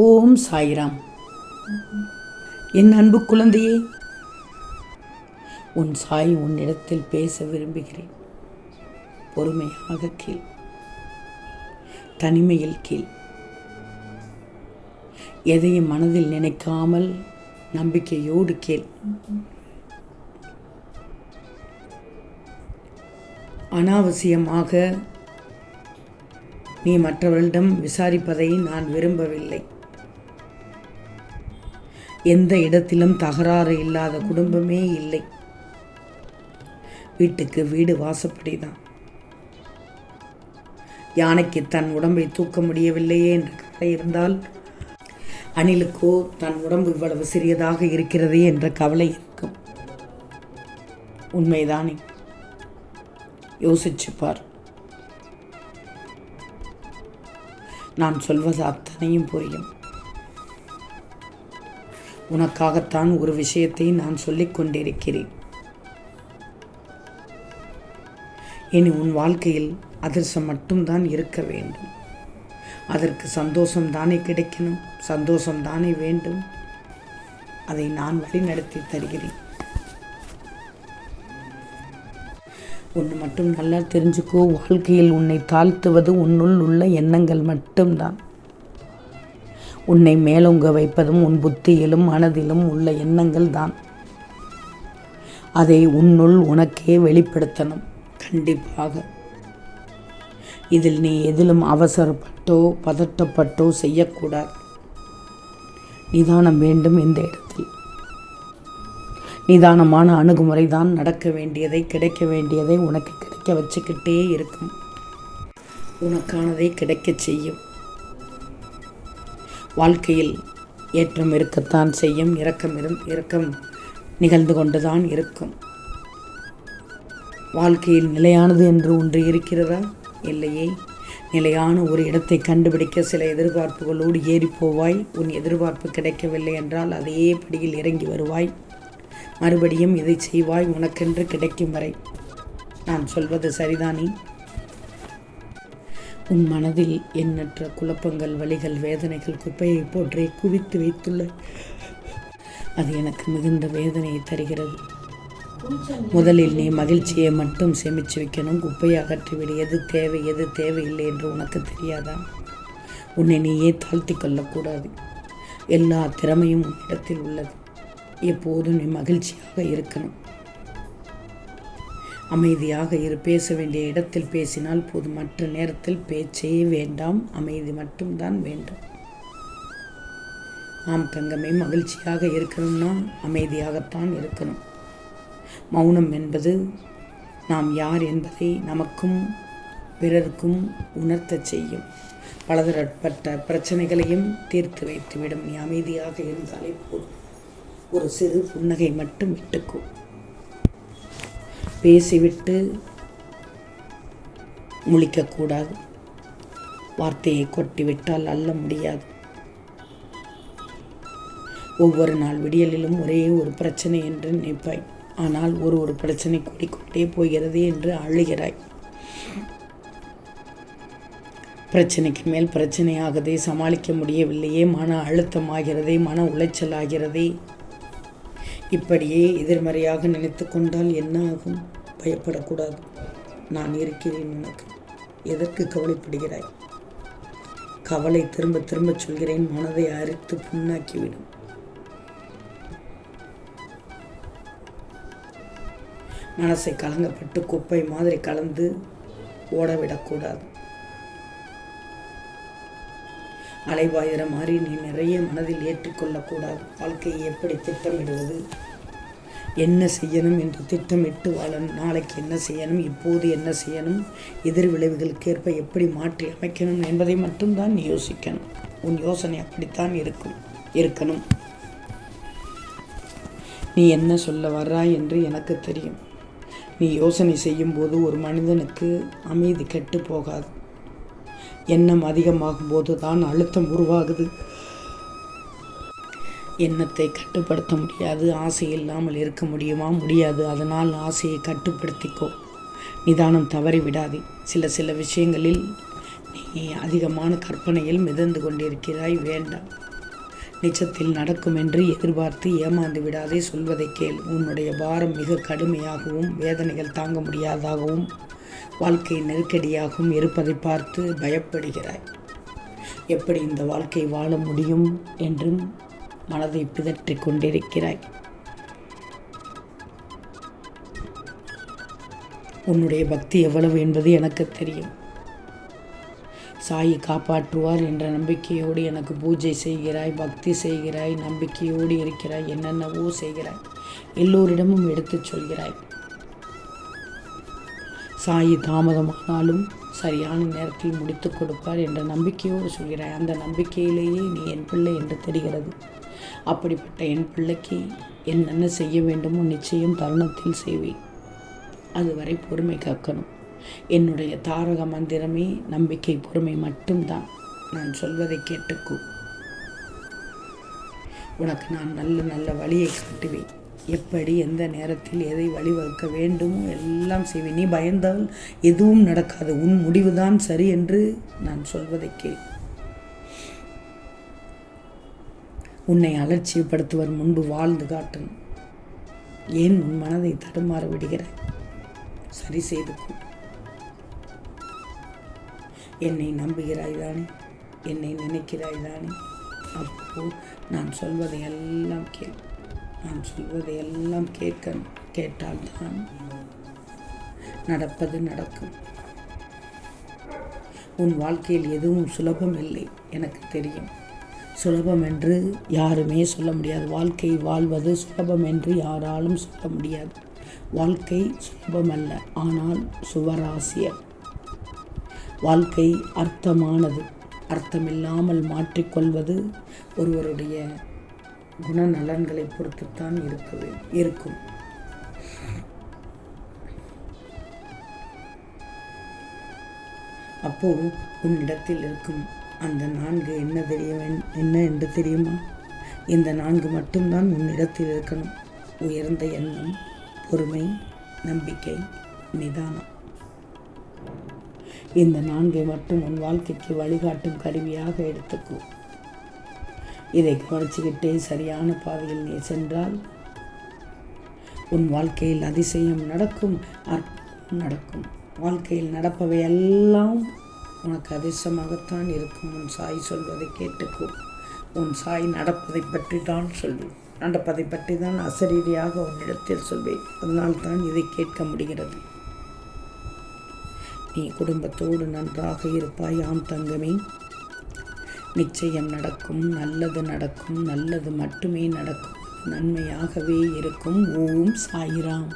ஓம் சாய்ராம். என் அன்பு குழந்தையே உன் சாய் உன்னிடத்தில் பேச விரும்புகிறேன். பொறுமையாக கீழ் தனிமையில் கீழ் எதையும் மனதில் நினைக்காமல் நம்பிக்கையோடு கேள். அனாவசியமாக நீ மற்றவர்களிடம் விசாரிப்பதை நான் விரும்பவில்லை. எந்த இடத்திலும் தகராறு இல்லாத குடும்பமே இல்லை. வீட்டுக்கு வீடு வாசப்படி தான் யானைக்கு தன் உடம்பை தூக்க முடியவில்லையே என்ற கவலை இருந்தால் அணிலுக்கோ தன் உடம்பு இவ்வளவு சிறியதாக இருக்கிறதே என்ற கவலை இருக்கும். உண்மைதானே? யோசிச்சு பார் நான் சொல்வது அத்தனையும் புரியும் உனக்காகத்தான் ஒரு விஷயத்தை நான் சொல்லிக் கொண்டிருக்கிறேன். இனி உன் வாழ்க்கையில் அதிர்ஷ்டம் மட்டும்தான் இருக்க வேண்டும். அதற்கு சந்தோஷம் தானே கிடைக்கணும். சந்தோஷம் தானே வேண்டும். அதை நான் வழிநடத்தி தருகிறேன். ஒன்று மட்டும் நல்லா தெரிஞ்சுக்கோ வாழ்க்கையில் உன்னை தாழ்த்துவது உன்னுள் உள்ள எண்ணங்கள் மட்டும்தான். உன்னை மேலோங்க வைப்பதும் உன் புத்தியிலும் மனதிலும் உள்ள எண்ணங்கள் தான் அதை உன்னுள் உனக்கே வெளிப்படுத்தணும் கண்டிப்பாக. இதில் நீ எதிலும் அவசரப்பட்டோ பதட்டப்பட்டோ செய்யக்கூடாது. நிதானம் வேண்டும் இந்த இடத்தில். நிதானமான அணுகுமுறை தான் நடக்க வேண்டியதை கிடைக்க வேண்டியதை உனக்கு கிடைக்க வச்சுக்கிட்டே இருக்கும். உனக்கானதை கிடைக்கச் செய்யும். வாழ்க்கையில் ஏற்றம் இருக்கத்தான் செய்யும் இரக்கம் இரு இரக்கம் நிகழ்ந்து கொண்டுதான் இருக்கும். வாழ்க்கையில் நிலையானது என்று ஒன்று இருக்கிறதா? இல்லையே. நிலையான ஒரு இடத்தை கண்டுபிடிக்க சில எதிர்பார்ப்புகளோடு ஏறி போவாய். உன் எதிர்பார்ப்பு கிடைக்கவில்லை என்றால் அதே படியில் இறங்கி வருவாய். மறுபடியும் இதை செய்வாய். உனக்கென்று கிடைக்கும் வரை. நான் சொல்வது சரிதானே? உன் மனதில் எண்ணற்ற குழப்பங்கள் வலிகள் வேதனைகள் குப்பையை போன்றே குவித்து வைத்துள்ள. அது எனக்கு மிகுந்த வேதனையை தருகிறது. முதலில் நீ மகிழ்ச்சியை மட்டும் சேமித்து வைக்கணும். குப்பையை அகற்றிவிடு. எது தேவை எது தேவையில்லை என்று உனக்கு தெரியாதா? உன்னை நீயே தாழ்த்தி கொள்ளக்கூடாது. எல்லா திறமையும் உன்னிடத்தில் உள்ளது. எப்போதும் நீ மகிழ்ச்சியாக இருக்கணும். அமைதியாக இரு பேச வேண்டிய இடத்தில் பேசினால் போதும். மற்ற நேரத்தில் பேச்சே வேண்டாம் அமைதி மட்டும்தான் வேண்டும். ஆம் தங்கமே மகிழ்ச்சியாக இருக்கணும்னா அமைதியாகத்தான் இருக்கணும். மௌனம் என்பது நாம் யார் என்பதை நமக்கும் பிறருக்கும் உணர்த்தச் செய்யும். பலதரப்பட்ட பிரச்சனைகளையும் தீர்த்து வைத்துவிடும். நீ அமைதியாக இருந்தாலே போதும். ஒரு சிறு புன்னகை மட்டும் விட்டுக்கும் பேசிவிட்டு முழிக்கக்கூடாது. வார்த்தையை கொட்டிவிட்டால் அள்ள முடியாது. ஒவ்வொரு நாள் விடியலிலும் ஒரே ஒரு பிரச்சனை என்று நினைப்பாய். ஆனால் ஒரு ஒரு பிரச்சனை கூடிக்கொண்டே போகிறது என்று அழுகிறாய். பிரச்சனைக்கு மேல் பிரச்சனையாகதே சமாளிக்க முடியவில்லையே மன அழுத்தமாகிறதே மன உளைச்சல் ஆகிறதே இப்படியே எதிர்மறையாக நினைத்து கொண்டால் என்ன ஆகும்? பயப்படக்கூடாது. நான் இருக்கிறேன் உனக்கு. எதற்கு கவலைப்படுகிறாய்? கவலை திரும்ப திரும்ப சொல்கிறேன். மனதை அரித்து புண்ணாக்கிவிடும். மனசை கலங்கப்பட்டு குப்பை மாதிரி கலந்து ஓடவிடக்கூடாது. அலைவாயிற மாதிரி நீ நிறைய மனதில் ஏற்றுக்கொள்ளக்கூடாது. வாழ்க்கையை எப்படி திட்டமிடுவது? என்ன செய்யணும் என்று திட்டமிட்டு வாழணும் நாளைக்கு என்ன செய்யணும்? இப்போது என்ன செய்யணும்? எதிர் விளைவுகளுக்கேற்ப எப்படி மாற்றி அமைக்கணும் என்பதை மட்டும்தான் நீ யோசிக்கணும். உன் யோசனை அப்படித்தான் இருக்கும். இருக்கணும். நீ என்ன சொல்ல வர்றாய் என்று எனக்கு தெரியும். நீ யோசனை செய்யும்போது ஒரு மனிதனுக்கு அமைதி கெட்டு போகாது. எண்ணம் அதிகமாகும் போது தான் அழுத்தம் உருவாகுது. எண்ணத்தை கட்டுப்படுத்த முடியாது ஆசை இல்லாமல் இருக்க முடியுமா? முடியாது. அதனால் ஆசையை கட்டுப்படுத்திக்கோ. நிதானம் தவறி விடாதே. சில சில விஷயங்களில் நீ அதிகமான கற்பனையில் மிதந்து கொண்டிருக்கிறாய். வேண்டாம். நிச்சத்தில் நடக்கும் என்று எதிர்பார்த்து ஏமாந்து விடாதே சொல்வதை கேள். உன்னுடைய பாரம் மிக கடுமையாகவும் வேதனைகள் தாங்க முடியாதாகவும் வாழ்க்கை நெருக்கடியாகவும் இருப்பதை பார்த்து பயப்படுகிறாய். எப்படி இந்த வாழ்க்கை வாழ முடியும் என்றும் மனதை பிதற்றிக் கொண்டிருக்கிறாய். உன்னுடைய பக்தி எவ்வளவு என்பது எனக்கு தெரியும். சாயி காப்பாற்றுவார் என்ற நம்பிக்கையோடு எனக்கு பூஜை செய்கிறாய் பக்தி செய்கிறாய் நம்பிக்கையோடு இருக்கிறாய் என்னென்னவோ செய்கிறாய் எல்லோரிடமும் எடுத்துச் சொல்கிறாய். சாயி தாமதமானாலும் சரியான நேரத்தில் முடித்து கொடுப்பார் என்ற நம்பிக்கையோடு சொல்கிறாய். அந்த நம்பிக்கையிலேயே நீ என் பிள்ளை என்று தெரிகிறது. அப்படிப்பட்ட என் பிள்ளைக்கு என்னென்ன செய்ய வேண்டுமோ நிச்சயம் தருணத்தில் செய்வேன். அதுவரை பொறுமை காக்கணும். என்னுடைய தாரக மந்திரமே நம்பிக்கை பொறுமை மட்டும்தான். நான் சொல்வதை கேட்டுக்கோ. உனக்கு நான் நல்ல நல்ல வழியை காட்டுவேன். எப்படி எந்த நேரத்தில் எதை வழிவகுக்க வேண்டுமோ எல்லாம் செய்வேன். நீ பயந்தால் எதுவும் நடக்காது. உன் முடிவுதான் சரி என்று நான் சொல்வதை கேள். உன்னை அலட்சியப்படுத்துவர் முன்பு வாழ்ந்து காட்டும். ஏன் உன் மனதை தடுமாற விடுகிறாய்? சரி செய்து கொள். என்னை நம்புகிறாய் தானே என்னை நினைக்கிறாய் தானே அப்போ நான் சொல்வதை எல்லாம் கேள் நான் சொல்வதை எல்லாம் கேட்க கேட்டால்தான் நடப்பது நடக்கும். உன் வாழ்க்கையில் எதுவும் சுலபம் இல்லை எனக்கு தெரியும். சுலபம் என்று யாருமே சொல்ல முடியாது. வாழ்க்கை வாழ்வது சுலபம் என்று யாராலும் சொல்ல முடியாது. வாழ்க்கை சுலபமல்ல ஆனால் சுவராசியம் வாழ்க்கை அர்த்தமானது. அர்த்தமில்லாமல் மாற்றிக்கொள்வது ஒருவருடைய குணநலன்களை பொறுத்துத்தான் இருக்குது இருக்கும். அப்போ உன்னிடத்தில் இருக்கும் அந்த நான்கு என்ன தெரிய என்ன என்று தெரியுமா? இந்த நான்கு மட்டும்தான் உன்னிடத்தில் இருக்கணும். உயர்ந்த எண்ணம் பொறுமை நம்பிக்கை நிதானம். இந்த நான்கை மட்டும் உன் வாழ்க்கைக்கு வழிகாட்டும் கருவியாக எடுத்துக்கோ. இதை கவனிச்சுக்கிட்டே சரியான பாதையில் நீ சென்றால் உன் வாழ்க்கையில் அதிசயம் நடக்கும் அற்புதம் நடக்கும். வாழ்க்கையில் நடப்பவை எல்லாம் உனக்கு அதிர்ஷ்டமாகத்தான் இருக்கும். உன் சாய் சொல்வதை கேட்டுக்கும் உன் சாய் நடப்பதை பற்றி தான் சொல்வேன் நடப்பதை பற்றி தான் அசரீரியாக உன்னிடத்தில் சொல்வேன். அதனால்தான் இதை கேட்க முடிகிறது. நீ குடும்பத்தோடு நன்றாக இருப்பாய் ஆம் தங்கமே. நிச்சயம் நடக்கும் நல்லது நடக்கும் நல்லது மட்டுமே நடக்கும். நன்மையாகவே இருக்கும். ஓம் சாய்ராம்.